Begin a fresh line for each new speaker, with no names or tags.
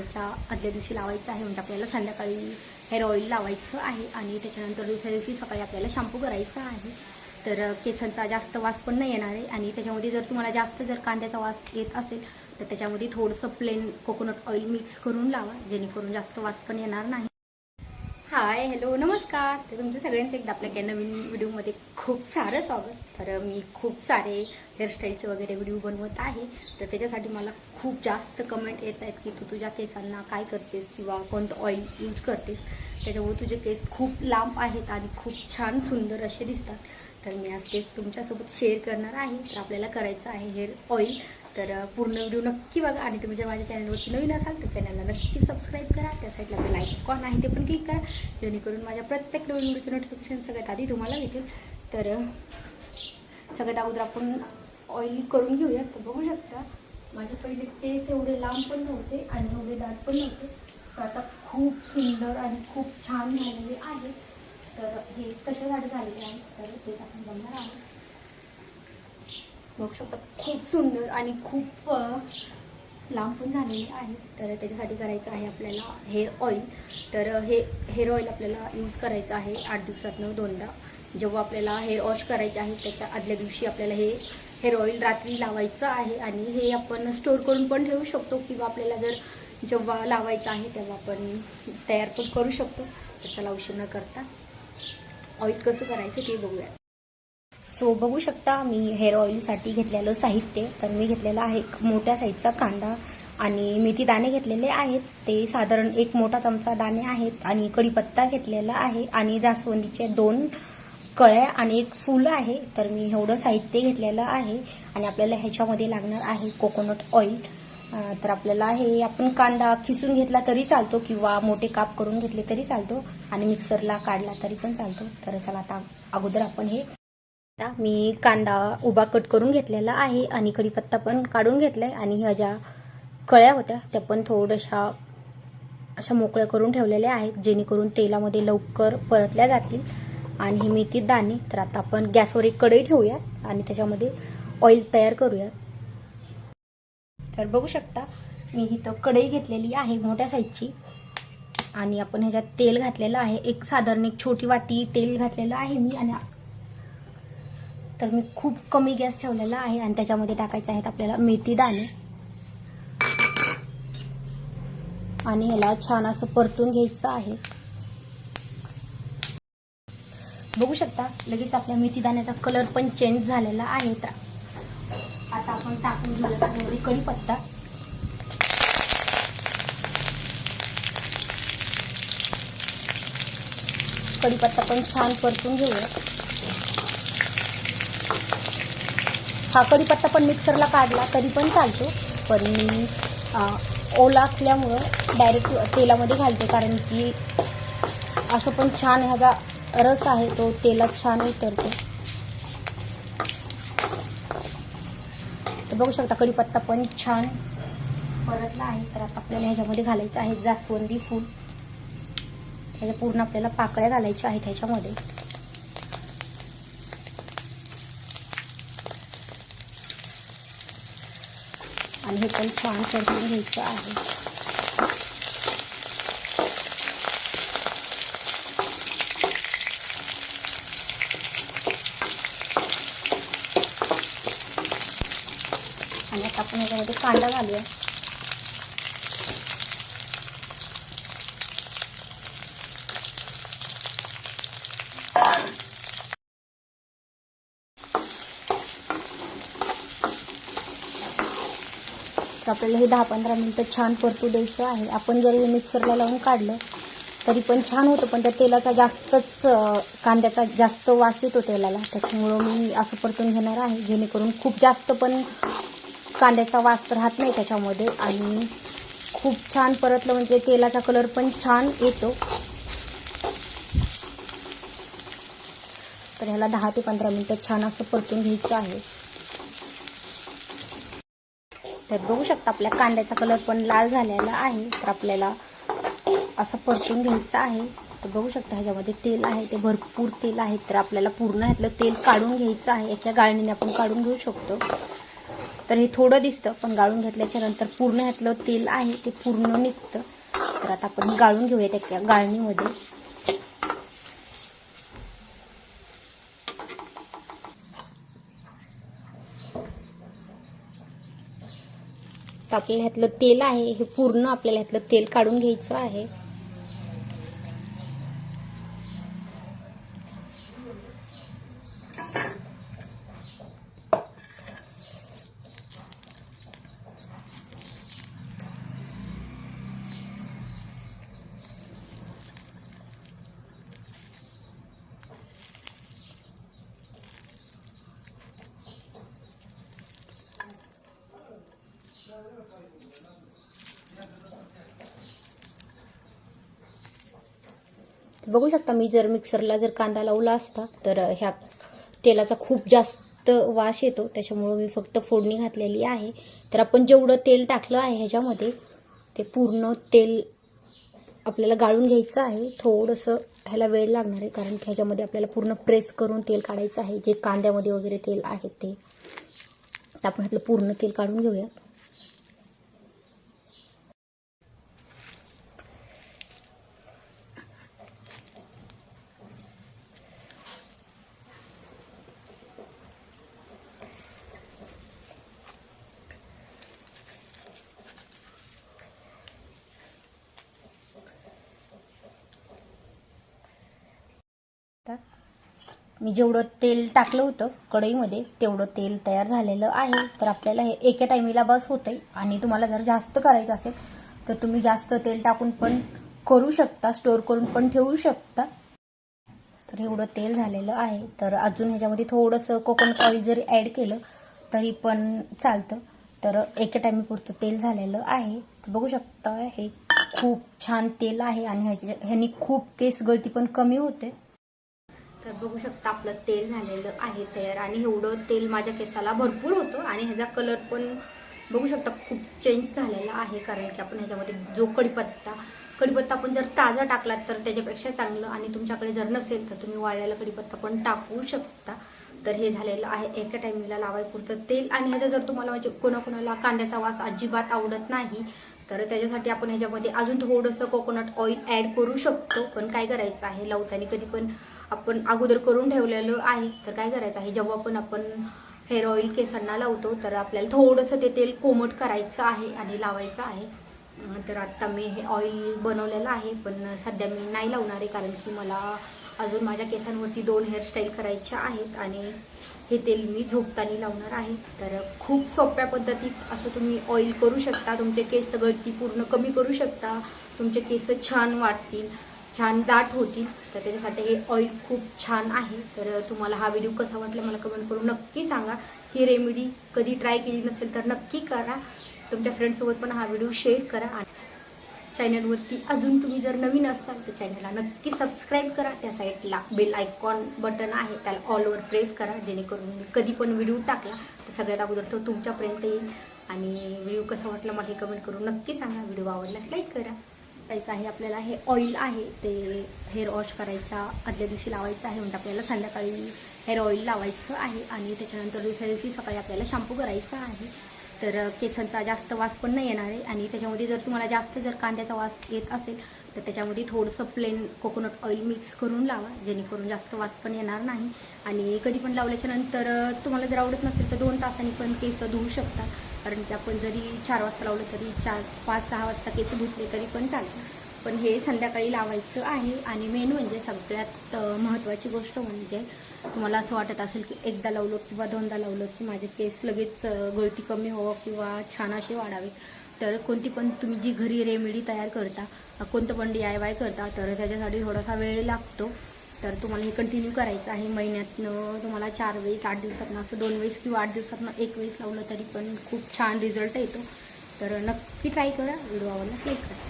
त्याच्या आदल्या दिवशी लावायचं आहे. म्हणजे आपल्याला संध्याकाळी हेअर ऑइल लावायचं आहे आणि त्याच्यानंतर दुसऱ्या दिवशी सकाळी आपल्याला शॅम्पू करायचा आहे. तर केसांचा जास्त वास पण नाही येणार आहे. आणि त्याच्यामध्ये जर तुम्हाला जास्त जर कांद्याचा वास येत असेल तर त्याच्यामध्ये थोडंसं प्लेन कोकोनट ऑइल मिक्स करून लावा. जेणेकरून जास्त वास पण येणार नाही. हाय हॅलो नमस्कार. तर तुमचं सगळ्यांचं एकदा आपल्या काही नवीन व्हिडिओमध्ये खूप सारं स्वागत. तर मी खूप सारे हेअरस्टाईलचे वगैरे व्हिडिओ बनवत आहे. तर त्याच्यासाठी मला खूप जास्त कमेंट येत आहेत की तू तुझ्या केसांना काय करतेस किंवा कोणतं ऑइल यूज करतेस. त्याच्यामुळे तुझे केस खूप लांब आहेत आणि खूप छान सुंदर असे दिसतात. तर मी आज ते तुमच्यासोबत शेअर करणार आहे. तर आपल्याला करायचं आहे हेअर ऑइल तर पूर्ण व्हिडिओ नक्की बघा आणि तुम्ही जर माझ्या चॅनलवरती नवीन असाल तर चॅनलला नक्की सबस्क्राईब करा. त्या साईडला बेल आयकॉन आहे ते पण क्लिक करा. जेणेकरून माझ्या प्रत्येक नवीन व्हिडिओचं नोटिफिकेशन सगळ्यात आधी तुम्हाला भेटेल. तर सगळ्यात अगोदर आपण ऑइल करून घेऊया. तर बघू शकता माझे पहिले केस एवढे लांब पण नव्हते आणि एवढे दाट पण नव्हते. तर आता खूप सुंदर आणि खूप छान झालेले आहे. तर हे कशासाठी झालेले आहे? तर तेच आपण बघणार आहोत. बघू शकता. खूप सुंदर आणि खूप लांब पण झालेली आहे. तर त्याच्यासाठी करायचं आहे आपल्याला हेअर ऑइल तर हे हेअर ऑइल आपल्याला यूज करायचं आहे आठ दिवसातनं दोनदा. जेव्हा आपल्याला हेअर वॉश करायचे आहे त्याच्या आदल्या दिवशी आपल्याला हे हेअर ऑइल रात्री लावायचं आहे आणि हे आपण स्टोर करून पण ठेवू शकतो किंवा आपल्याला जर जेव्हा लावायचं आहे तेव्हा आपण तयार पण करू शकतो. त्याचा लावशी न करता ऑइल कसं करायचं ते बघूया. सो बघू शकता मी हेअर ऑइलसाठी घेतलेलं साहित्य. तर मी घेतलेला आहे एक मोठ्या साईजचा कांदा आणि मेथी दाणे घेतलेले आहेत. ते साधारण एक मोठा चमचा दाणे आहेत आणि कढीपत्ता घेतलेला आहे आणि जास्वंदीचे दोन कळ्या आणि एक फुल आहे. तर मी एवढं साहित्य घेतलेलं आहे आणि आपल्याला ह्याच्यामध्ये लागणार आहे कोकोनट ऑइल तर आपल्याला हे आपण कांदा खिसून घेतला तरी चालतो किंवा मोठे काप करून घेतले तरी चालतो आणि मिक्सरला काढला तरी पण चालतो. तर चला आता अगोदर आपण हे आता मी कांदा उभा कट करून घेतलेला आहे आणि कढीपत्ता पण काढून घेतलाय आणि ह्या ज्या कळ्या होत्या त्या पण थोड्याशा अशा मोकळ्या करून ठेवलेल्या आहेत जेणेकरून तेलामध्ये लवकर परतल्या जातील. आणि ही मेथी दाणे तर आता आपण गॅसवर एक कढई ठेवूयात आणि त्याच्यामध्ये ऑइल तयार करूयात. तर बघू शकता मी इथं कढई घेतलेली आहे मोठ्या साईजची. आणि आपण ह्याच्यात तेल घातलेलं आहे. एक साधारण एक छोटी वाटी तेल घातलेलं आहे मी आणि तर मी खूप कमी गॅस ठेवलेला आहे आणि त्याच्यामध्ये टाकायचे आहेत आपल्याला मेथी दाणे. आणि ह्याला छान असं परतून घ्यायचं आहे. बघू शकता लगेच आपल्या मेथी दाण्याचा कलर पण चेंज झालेला आहे. तर आता आपण टाकून घेऊया त्याच्यामध्ये कढीपत्ता. कढीपत्ता पण छान परतून घेऊया हा कढीपत्ता पण मिक्सरला काढला तरी पण चालतो. पण मी ओला असल्यामुळं डायरेक्ट तेलामध्ये घालते कारण की असं पण छान ह्याचा रस आहे तो तेलात छान उतरतो. तर बघू शकता कढीपत्ता पण छान परतला आहे. तर आता आपल्याला ह्याच्यामध्ये घालायचं आहे जास्वंदी फूल. ह्याच्या पूर्ण आपल्याला पाकळ्या घालायच्या आहेत ह्याच्यामध्ये. आणि हे पण छान परतून घ्यायचं आहे. आणि आता आपण याच्यामध्ये कांदा घालूया. तर आपल्याला हे दहा पंधरा मिनटं छान परतू द्यायचं आहे. आपण जर हे मिक्सरला लावून काढलं तरी पण छान होतं पण त्या तेलाचा जास्तच कांद्याचा जास्त वास येतो तेलाला. त्याच्यामुळं मी असं परतून घेणार आहे जेणेकरून खूप जास्त पण कांद्याचा वास राहत नाही त्याच्यामध्ये. आणि खूप छान परतलं म्हणजे तेलाचा कलर पण छान येतो. तर ह्याला दहा ते पंधरा मिनटं छान असं परतून घ्यायचं आहे. तर बघू शकता आपल्या कांद्याचा कलर पण लाल झालेला आहे. तर आपल्याला असं परतून घ्यायचं आहे. तर बघू शकता ह्याच्यामध्ये तेल आहे. ते भरपूर तेल आहे. तर आपल्याला पूर्ण ह्यातलं तेल काढून घ्यायचं आहे. याच्या गाळणीने आपण काढून घेऊ शकतो. तर हे थोडं दिसतं पण गाळून घेतल्याच्या नंतर पूर्ण ह्यातलं तेल आहे. ते पूर्ण निघतं. तर आता आपण गाळून घेऊया त्या गाळणीमध्ये. तर आपल्याला ह्यातलं तेल आहे हे पूर्ण आपल्याला ह्यातलं तेल काढून घ्यायचं आहे. बघू शकता मी जर मिक्सरला जर कांदा लावला असता तर ह्या तेलाचा खूप जास्त वास येतो. त्याच्यामुळं मी फक्त फोडणी घातलेली आहे. तर आपण जेवढं तेल टाकलं आहे ह्याच्यामध्ये ते पूर्ण तेल आपल्याला गाळून घ्यायचं आहे. थोडंसं ह्याला वेळ लागणार आहे कारण की ह्याच्यामध्ये आपल्याला पूर्ण प्रेस करून तेल काढायचं आहे. जे कांद्यामध्ये वगैरे तेल आहे ते. तर आपण ह्यातलं पूर्ण तेल काढून घेऊया मी जेवढं तेल टाकलं होतं कढईमध्ये तेवढं तेल तयार झालेलं आहे. तर आपल्याला हे एका टायमीला बस होतं आणि तुम्हाला जर जास्त करायचं असेल तर तुम्ही जास्त तेल टाकून पण करू शकता स्टोअर करून पण ठेवू शकता. तर एवढं तेल झालेलं आहे. तर अजून ह्याच्यामध्ये थोडंसं कोकोनट ऑइल जरी ॲड केलं तरी पण चालतं. तर एका टायमीपुरतं तेल झालेलं आहे. तर बघू शकता हे खूप छान तेल आहे. आणि ह्याच्या ह्यानी खूप केस गळती पण कमी होते. तर बघू शकता आपलं तेल झालेलं आहे तयार. आणि एवढं तेल माझ्या केसाला भरपूर होतं आणि ह्याचा कलर पण बघू शकता खूप चेंज झालेला आहे. कारण की आपण ह्याच्यामध्ये जो कढीपत्ता कढीपत्ता आपण जर ताजा टाकलात तर त्याच्यापेक्षा चांगलं आणि तुमच्याकडे जर नसेल तर तुम्ही वाळलेला कढीपत्ता पण टाकू शकता. तर हे झालेलं आहे. एका टायमिंगला लावायपुरतं तेल. आणि ह्याचा जर तुम्हाला म्हणजे कोणाकोणाला कांद्याचा वास अजिबात आवडत नाही तर त्याच्यासाठी आपण ह्याच्यामध्ये अजून थोडंसं कोकोनट ऑइल ॲड करू शकतो. पण काय करायचं आहे? लावताना कधी पण आपण अगोदर करून ठेवलेलं आहे. तर काय करायचं आहे? जेव्हा पण आपण हेअर ऑइल केसांना लावतो तर आपल्याला थोडंसं ते तेल कोमट करायचं आहे आणि लावायचं आहे. तर आत्ता मी हे ऑइल बनवलेलं आहे पण सध्या मी नाही लावणार आहे कारण की मला अजून माझ्या केसांवरती दोन हेअरस्टाईल करायच्या आहेत आणि हे तेल मी झोपताना लावणार आहे. तर खूप सोप्या पद्धतीत असं तुम्ही ऑइल करू शकता. तुमचे केस गळती पूर्ण कमी करू शकता. तुमचे केस छान वाटतील. छान दाट होतील तर त्याच्यासाठी हे ऑइल खूप छान आहे. तर तुम्हाला हा व्हिडिओ कसा वाटला मला कमेंट करून नक्की सांगा. ही रेमेडी कधी ट्राय केली नसेल तर नक्की करा. तुमच्या फ्रेंडसोबत पण हा व्हिडिओ शेअर करा. आणि चॅनलवरती अजून तुम्ही जर नवीन असाल तर चॅनलला नक्की सबस्क्राईब करा. त्या साईडला बेल आयकॉन बटन आहे. त्याला ऑलवर प्रेस करा. जेणेकरून मी कधी पण व्हिडिओ टाकला तर सगळ्यात अगोदर तो तुमच्यापर्यंत येईल. आणि व्हिडिओ कसा वाटला मला हे कमेंट करून नक्की सांगा. व्हिडिओ आवडला लाईक करा. करायचं आहे आपल्याला हे ऑइल आहे ते हेअर वॉश करायच्या आदल्या दिवशी लावायचं आहे म्हणजे आपल्याला संध्याकाळी हेअर ऑइल लावायचं आहे आणि त्याच्यानंतर दुसऱ्या दिवशी सकाळी आपल्याला शॅम्पू करायचा आहे. तर केसांचा जास्त वास पण नाही येणार आहे आणि त्याच्यामध्ये जर तुम्हाला जास्त जर कांद्याचा वास येत असेल तर त्याच्यामध्ये थोडंसं प्लेन कोकोनट ऑइल मिक्स करून लावा. जेणेकरून जास्त वास पण येणार नाही. आणि कधी पण लावल्याच्या नंतर तुम्हाला जर आवडत नसेल तर दोन तासांनी पण केस धुवू शकता. कारण की आपण जरी चार वाजता लावलं तरी चार पाच सहा वाजता केस धुतले तरी पण चालतं पण हे संध्याकाळी लावायचं आहे. आणि मेन म्हणजे सगळ्यात महत्त्वाची गोष्ट म्हणजे तुम्हाला असं वाटत असेल की एकदा लावलं किंवा दोनदा लावलं की माझे केस लगेच गळती कमी हो किंवा छान असे वाढावे. तर कोणती पण तुम्ही जी घरी रेमेडी तयार करता कोणतं पण डी आय वाय करता तर त्याच्यासाठी थोडासा वेळ लागतो. तर तुम्हाला हे कंटिन्यू करायचं आहे. महिन्यातनं तुम्हाला चार वेळेस आठ दिवसातनं असं दोन वेळेस किंवा आठ दिवसातनं एक वेळेस लावलं तरी पण खूप छान रिझल्ट येतो. तर नक्की ट्राय करा. व्हिडिओ आवडला लाईक करा.